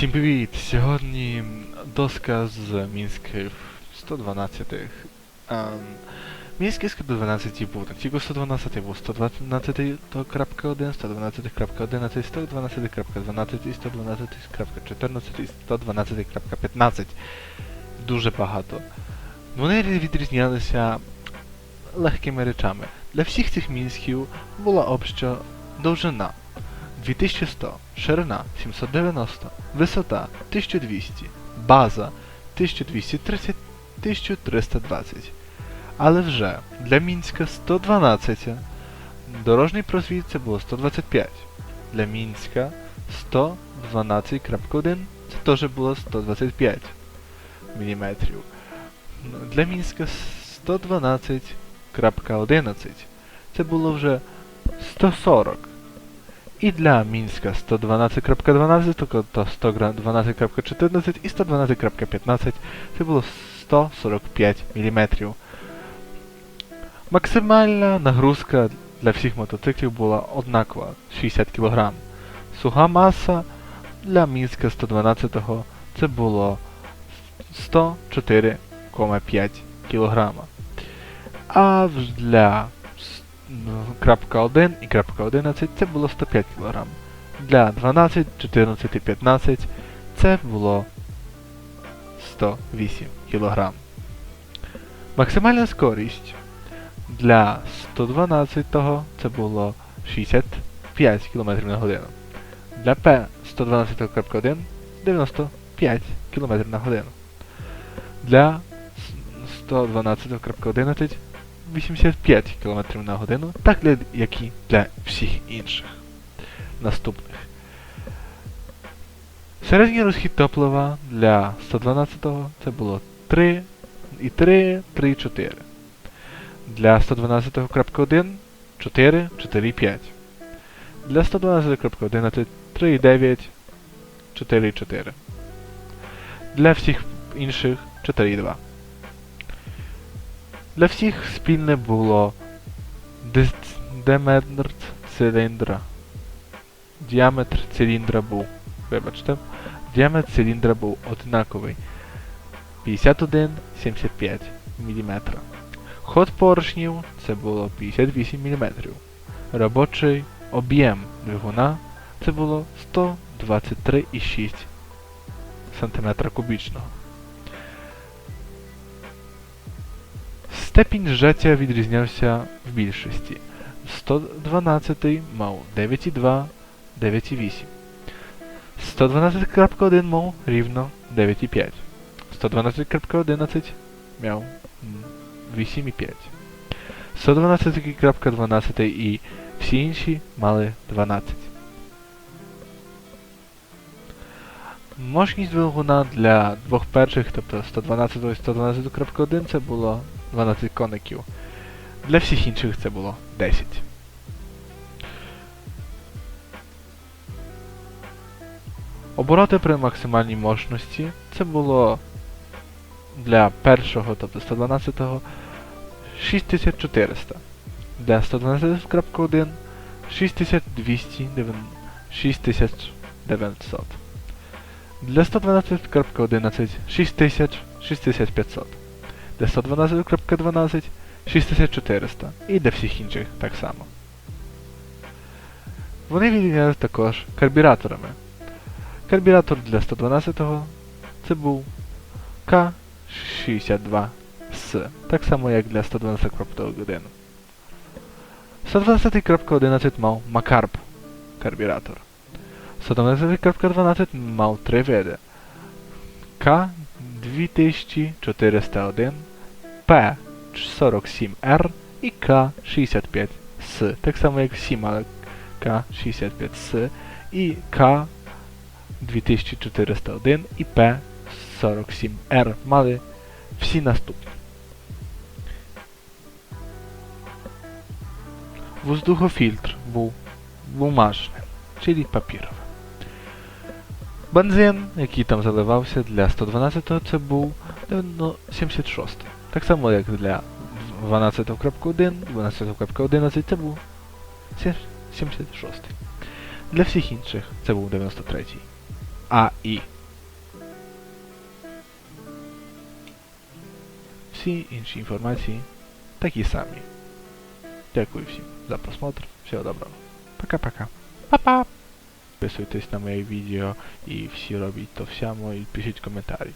Всім привіт! Сьогодні доска з мінських 112. Ем, мінський 112 був, не тільки 112 був 112.1, 112.11, 112.12, 112.14, 112.15. Дуже багато. Вони відрізнялися легкими речами. Для всіх цих мінськів була обща довжина 2100, ширина 790, висота 1200, база 1230, 1320. Але вже для Мінська 112 дорожній просвіт це було 125. Для Мінська 112.1 це теж було 125 мм. Для Мінська 112.11 це було вже 140 і для Мінська 112.12, то 112.14 і 112.15 це було 145 мм. Максимальна нагрузка для всіх мотоциклів була однакова 60 кг. Суха маса для Мінська 112 це було 104,5 кг. А для крапка 1 і крапка 11 це було 105 кг. Для 12, 14 і 15 це було 108 кг. Максимальна скорість для 112 це було 65 км на годину. Для P 112.1 95 км на годину. Для 112.11 85 км на годину, так як і для всіх інших наступних. Середній розхід топлива для 112-го це було 3 і 3, 3 і 4. Для 112.1 4, 4 і 5. Для 112.11 3 і 9, 4 4. Для всіх інших 4 і 2. Для всіх спільне було диаметр циліндра. Діаметр циліндра був. Вибачте. Діаметр циліндра був однаковий. 51,75 мм. Ход поршнів це було 58 мм. Робочий об'єм двигуна це було 123,6 см кубічного. Степінь зжаття відрізнявся в більшості. 112 мав 9,2, 9,8. 112.1 мав рівно 9,5. 112.11 мав м, 8,5. 112.12 і всі інші мали 12. Мощність двигуна для двох перших, тобто 112 і 112.1 це було 12 коників. Для всіх інших це було 10. Обороти при максимальній мощності це було для першого, тобто 112-го 6400. Для 112.1 6200 6900. Для 112.11 6000 6500 для 112.12 6400 і для всіх інших так само. Вони відрізняють також карбюраторами. Карбюратор для 112-го це був К62С, так само як для 112.1. 112.11 мав Макарб карбюратор. 112.12 мав три види. К2401, 40 SIM R i K65 S. Tak samo jak w SIM, ale K65 S i K2401 i P40 SIM R. Mamy wsi na stóp. Wzduchofiltr był bumażny, czyli papierowy. Benzyn, jaki tam zalewał się dla 112, to no, był 76. Tak samo jak dla 12.1, 12.11 to był 706. Dla wszystkich innych to był 93. A i Всі інші інформації такі самі. Дякую всім за просмотр. Всього доброго. Пока-пока. Па-па! Підписуйтесь на моє відео і всі робіть то всямо і пишіть коментарі.